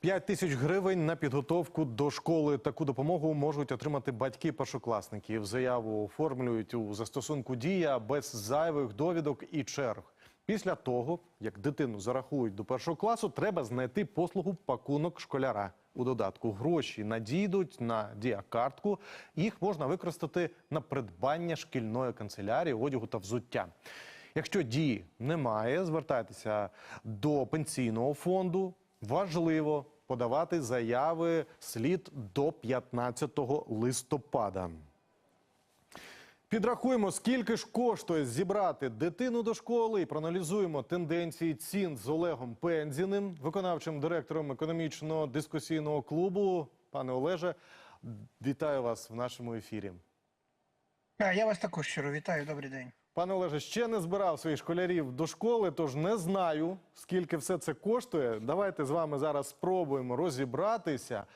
5 тисяч гривень на підготовку до школи. Таку допомогу можуть отримати батьки першокласників. Заяву оформлюють у застосунку дія без зайвих довідок і черг. Після того, як дитину зарахують до першого класу, треба знайти послугу пакунок школяра. У додатку гроші надійдуть на діакартку. Їх можна використати на придбання шкільної канцелярії, одягу та взуття. Якщо дії немає, звертайтеся до пенсійного фонду. Важливо подавати заяви слід до 15 листопада. Підрахуємо, скільки ж коштує зібрати дитину до школи і проаналізуємо тенденції цін з Олегом Пензіним, виконавчим директором економічного дискусійного клубу. Пане Олеже, вітаю вас в нашому ефірі. Я вас також щиро вітаю. Добрий день. Пане Олеже, ще не збирав своїх школярів до школи, тож не знаю, скільки все це коштує. Давайте з вами зараз спробуємо розібратися,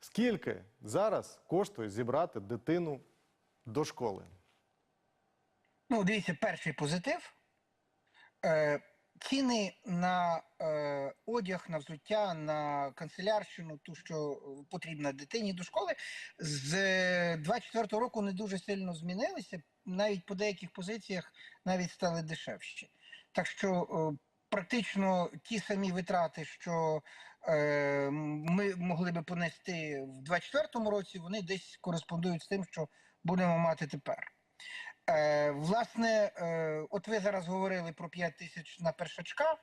скільки зараз коштує зібрати дитину до школи. Ну, дивіться, перший позитив. Е, ціни на е, одяг, на взуття, на канцелярщину, ту, що потрібна дитині до школи, з 24-го року не дуже сильно змінилися. Навіть по деяких позиціях навіть стали дешевші. Так що е, практично ті самі витрати, що е, ми могли би понести в 24-му році, вони десь кореспондують з тим, що будемо мати тепер. Е, власне, е, от ви зараз говорили про 5 тисяч на першачка.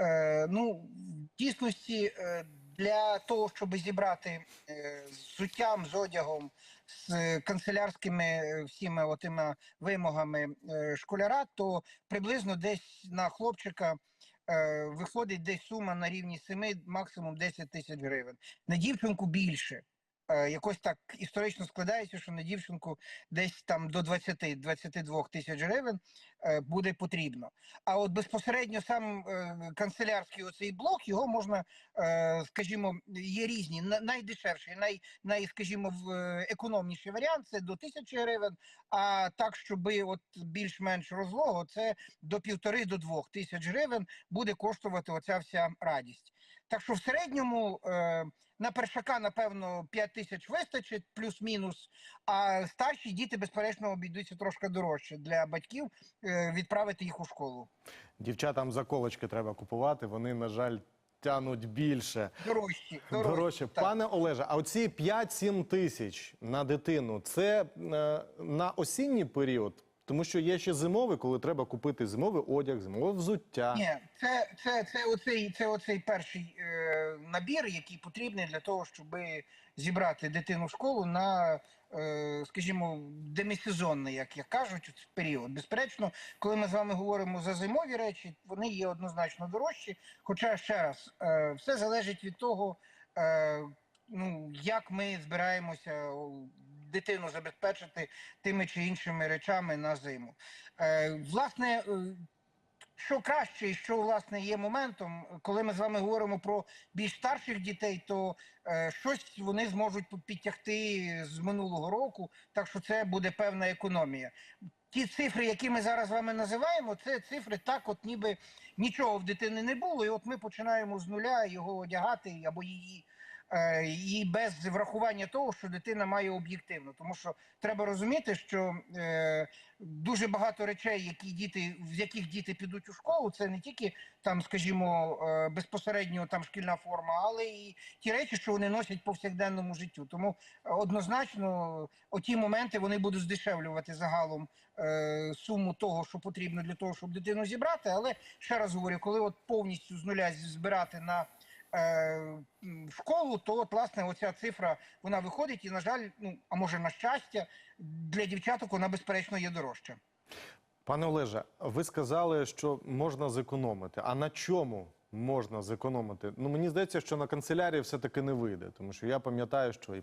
Е, ну, в дійсності, е, для того, щоб зібрати е, з суттям, з одягом, з канцелярськими е, всіми отими вимогами е, школяра, то приблизно десь на хлопчика е, виходить десь сума на рівні 7, максимум 10 тисяч гривень. На дівчинку більше. Е, Якось так історично складається, що на дівчинку десь там до 20-22 тисяч гривень е, буде потрібно. А от безпосередньо сам е, канцелярський оцей блок, його можна, скажімо, є різні. Найдешевший, най, най, скажімо, економніший варіант це до тисячі гривень, а так, щоб от більш-менш розлого, це до півтори до двох тисяч гривень буде коштувати оця вся радість. Так що в середньому на першака, напевно, 5 тисяч вистачить, плюс-мінус. А старші діти, безперечно, обійдуться трошки дорожче для батьків е, відправити їх у школу. Дівчатам заколочки треба купувати, вони, на жаль, тянуть більше. Дорожчі. Дорожче. так. Пане Олеже, а оці 5-7 тисяч на дитину це е, на осінній період? Тому що є ще зимовий, коли треба купити зимовий одяг, зимове взуття. Ні, це, це, це, оцей, це оцей перший е, набір, який потрібний для того, щоб зібрати дитину в школу на, е, скажімо, демісезонний, як, як кажуть, період. Безперечно, коли ми з вами говоримо за зимові речі, вони є однозначно дорожчі. Хоча ще раз, е, все залежить від того, е, ну, як ми збираємося дитину забезпечити тими чи іншими речами на зиму. Е, власне. е, що краще, і що власне є моментом, коли ми з вами говоримо про більш старших дітей, то е, щось вони зможуть підтягти з минулого року, так що це буде певна економія. Ті цифри, які ми зараз з вами називаємо, це цифри так, от ніби нічого в дитини не було, і от ми починаємо з нуля його одягати або її. Е, І без врахування того, що дитина має об'єктивно, тому що треба розуміти, що е, дуже багато речей, які діти, в яких діти підуть у школу, це не тільки там, скажімо, е, безпосередньо там шкільна форма, але і ті речі, що вони носять повсякденному життю. Тому однозначно оті моменти вони будуть здешевлювати загалом суму того, що потрібно для того, щоб дитину зібрати. Але ще раз говорю, коли от повністю з нуля збирати на е, школу, то от, власне оця цифра вона виходить, і на жаль, ну а може на щастя, для дівчаток вона безперечно є дорожча. Пане Олеже, ви сказали, що можна зекономити. А на чому можна зекономити? Ну мені здається, що на канцелярії все-таки не вийде, тому що я пам'ятаю, що і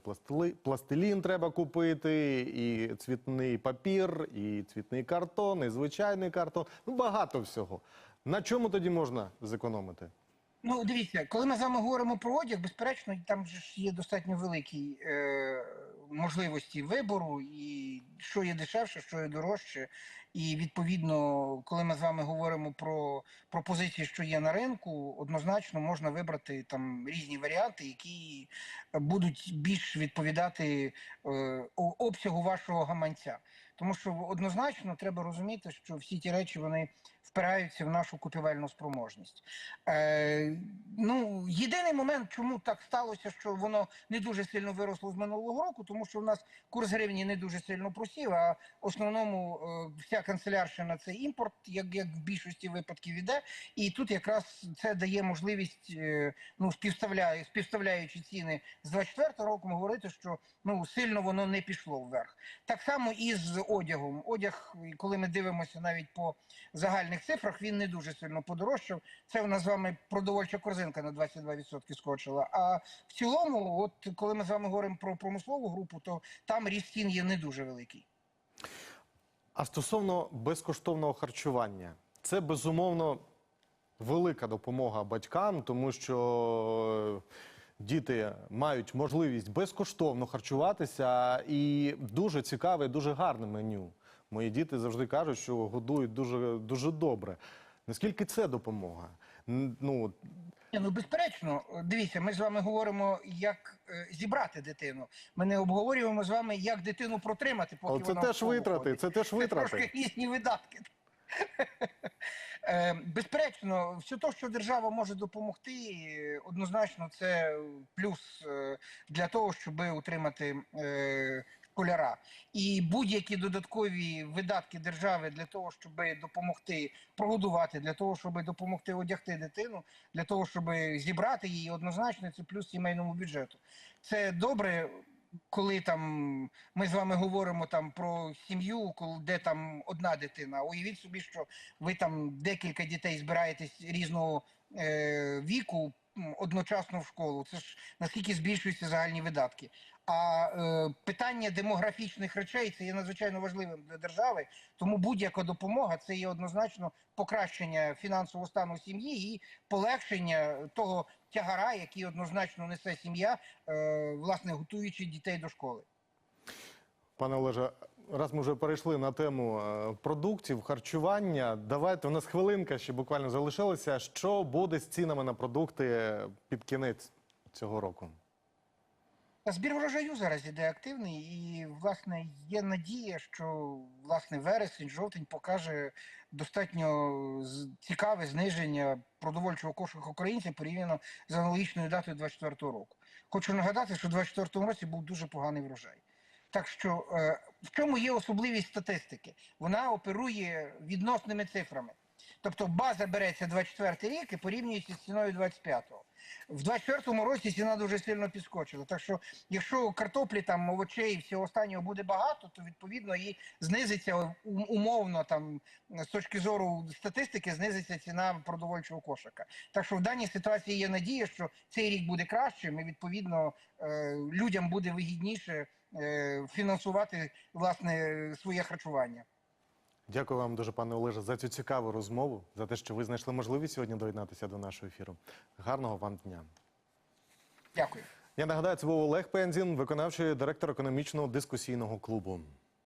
пластилін треба купити, і цвітний папір, і цвітний картон, і звичайний картон. Ну багато всього. На чому тоді можна зекономити? Ну, дивіться, коли ми з вами говоримо про одяг, безперечно, там ж є достатньо великі е, можливості вибору, і що є дешевше, що є дорожче. І відповідно, коли ми з вами говоримо про пропозиції, що є на ринку, однозначно можна вибрати там різні варіанти, які будуть більш відповідати е, обсягу вашого гаманця. Тому що однозначно треба розуміти, що всі ті речі вони впираються в нашу купівельну спроможність. Е, ну, єдиний момент, чому так сталося, що воно не дуже сильно виросло з минулого року, тому що в нас курс гривні не дуже сильно просів, а в основному е, вся канцелярщина це імпорт, як, як в більшості випадків іде. І тут якраз це дає можливість, е, ну, співставляю, співставляючи ціни з 24 року, говорити, що ну, сильно воно не пішло вверх. Так само і з одягом. Одяг, коли ми дивимося навіть по загальних цифрах, він не дуже сильно подорожчав. Це в нас з вами продовольча корзинка на 22% скочила. А в цілому, от коли ми з вами говоримо про промислову групу, то там ріст цін є не дуже великий. А стосовно безкоштовного харчування, це безумовно велика допомога батькам, тому що діти мають можливість безкоштовно харчуватися і дуже цікаве, дуже гарне меню. Мої діти завжди кажуть, що годують дуже, дуже добре. Наскільки це допомога? Ну, ну безперечно, дивіться, ми з вами говоримо, як е, зібрати дитину. Ми не обговорюємо з вами, як дитину протримати, поки але це вона теж витрати, це теж Це витрати. трошки різні видатки. Е, Безперечно, все те, що держава може допомогти, однозначно це плюс е, для того, щоб утримати е, школяра. І будь-які додаткові видатки держави для того, щоб допомогти прогодувати, для того, щоб допомогти одягти дитину, для того, щоб зібрати її, однозначно це плюс сімейному бюджету. Це добре, коли там ми з вами говоримо там про сім'ю, коли де там одна дитина. Уявіть собі, що ви там декілька дітей збираєтесь різного е, віку одночасно в школу. Це ж наскільки збільшуються загальні видатки. А е, питання демографічних речей це є надзвичайно важливим для держави. Тому будь-яка допомога це є однозначно покращення фінансового стану сім'ї і полегшення того тягара, який однозначно несе сім'я, е, власне готуючи дітей до школи. Пане Олеже, раз ми вже перейшли на тему е, продуктів, харчування, давайте у нас хвилинка ще буквально залишилася. Що буде з цінами на продукти під кінець цього року? Збір врожаю зараз іде активний, і власне є надія, що власне вересень, жовтень покаже достатньо цікаве зниження продовольчого кошика українців порівняно з аналогічною датою 24 року. Хочу нагадати, що у 24 році був дуже поганий врожай. Так що е, в чому є особливість статистики? Вона оперує відносними цифрами. Тобто база береться 24 рік і порівнюється з ціною 25-го. В 24-му році ціна дуже сильно підскочила. Так що, якщо картоплі, там, овочей і всього останнього буде багато, то відповідно і знизиться умовно там з точки зору статистики, знизиться ціна продовольчого кошика. Так що в даній ситуації є надія, що цей рік буде кращим, і відповідно е, людям буде вигідніше е, фінансувати власне своє харчування. Дякую вам дуже, пане Олеже, за цю цікаву розмову, за те, що ви знайшли можливість сьогодні доєднатися до нашого ефіру. Гарного вам дня. Дякую. Я нагадаю, це був Олег Пензін, виконавчий директор економічного дискусійного клубу.